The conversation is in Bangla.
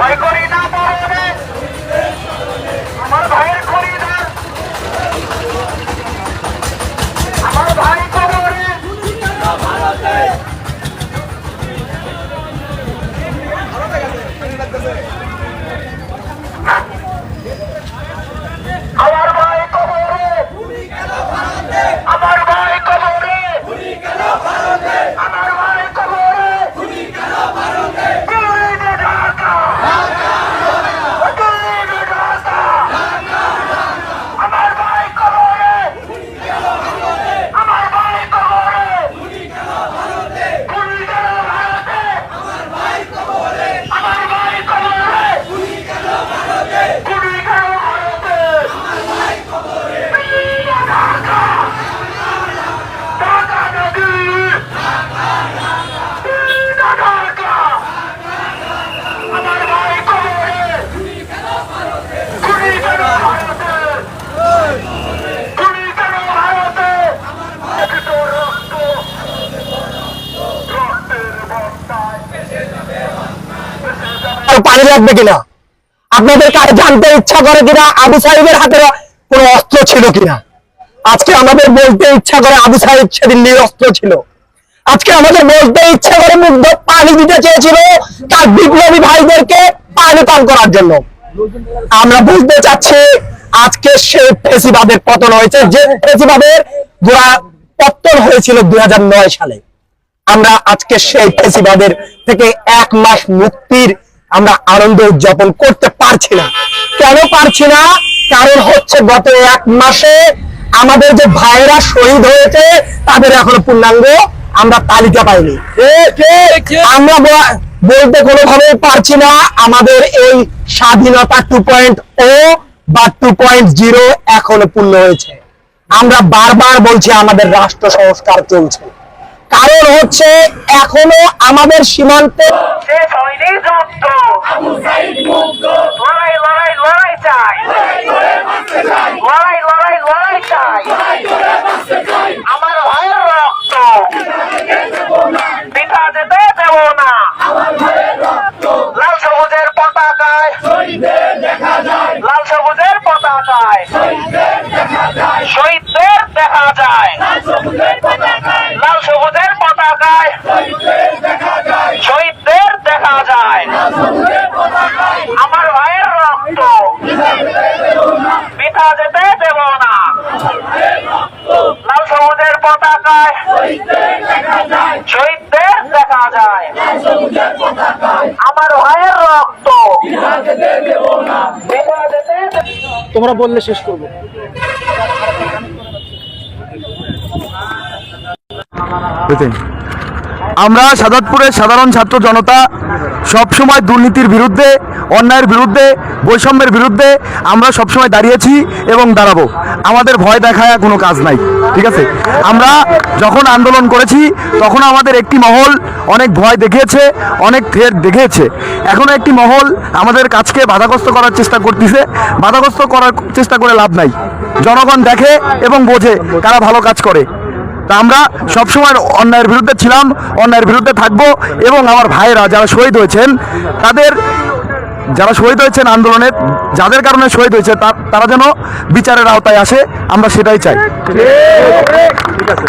ভয় করি পানি লাগবে কিনা? আপনাদের কাছে জানতে ইচ্ছা করে কিনা? আবু সাহেবের হাতে কোনো অস্ত্র ছিল কিনা? আজকে আমাদের বলতে ইচ্ছা করে আবু সাহেব সেদিন নিরস্ত্র ছিল। আজকে আমাদের বলতে ইচ্ছা করে মুগ্ধ পানি দিতে চেয়েছিল তার বিপ্লবী ভাইদেরকে পানি পান করার জন্য। আমরা বুঝতে চাচ্ছি আজকে সেই ফেসিবাদের পতন হয়েছে। যে ফেসিবাদের গোড়া পতন হয়েছিল দুই হাজার নয় সালে। আমরা আজকে সেই ফেসিবাদের থেকে এক মাস মুক্তির আমরা আনন্দ উদযাপন করতে পারছি না। কেন পারছি না? কারণ হচ্ছে গত এক মাসে আমাদের যে ভাইরা শহীদ হয়েছে তাদের এখনও পূর্ণাঙ্গ আমরা তালিকা পাইনি। আমরা বলতে কোনোভাবেই পারছি না আমাদের এই স্বাধীনতা টু পয়েন্ট ও বা টু পয়েন্ট জিরো এখনও পূর্ণ হয়েছে। আমরা বারবার বলছি আমাদের রাষ্ট্র সংস্কার চলছে। কারণ হচ্ছে এখনও আমাদের সীমান্তে তোমরা বললে শেষ করব। আমরা সাদাতপুরের সাধারণ ছাত্র জনতা সবসময় দুর্নীতির বিরুদ্ধে অন্যায়ের বিরুদ্ধে, বৈষম্যের বিরুদ্ধে আমরা সবসময় দাঁড়িয়েছি এবং দাঁড়াবো। আমাদের ভয় দেখায় কোনো কাজ নাই, ঠিক আছে? আমরা যখন আন্দোলন করেছি, তখন আমাদের একটি মহল অনেক ভয় দেখিয়েছে, অনেক থ্রেট দেখিয়েছে। এখনও একটি মহল আমাদের কাজকে বাধাগ্রস্ত করার চেষ্টা করতেছে। বাধাগ্রস্ত করার চেষ্টা করে লাভ নাই। জনগণ দেখে এবং বোঝে কারা ভালো কাজ করে। তা আমরা সবসময় অন্যায়ের বিরুদ্ধে ছিলাম, অন্যায়ের বিরুদ্ধে থাকব এবং আমার ভাইয়েরা যারা শহীদ হয়েছেন, তাদের যারা শহীদ হয়েছেন আন্দোলনে, যাদের কারণে শহীদ হয়েছে তারা যেন বিচারের আওতায় আসে, আমরা সেটাই চাই। ঠিক আছে।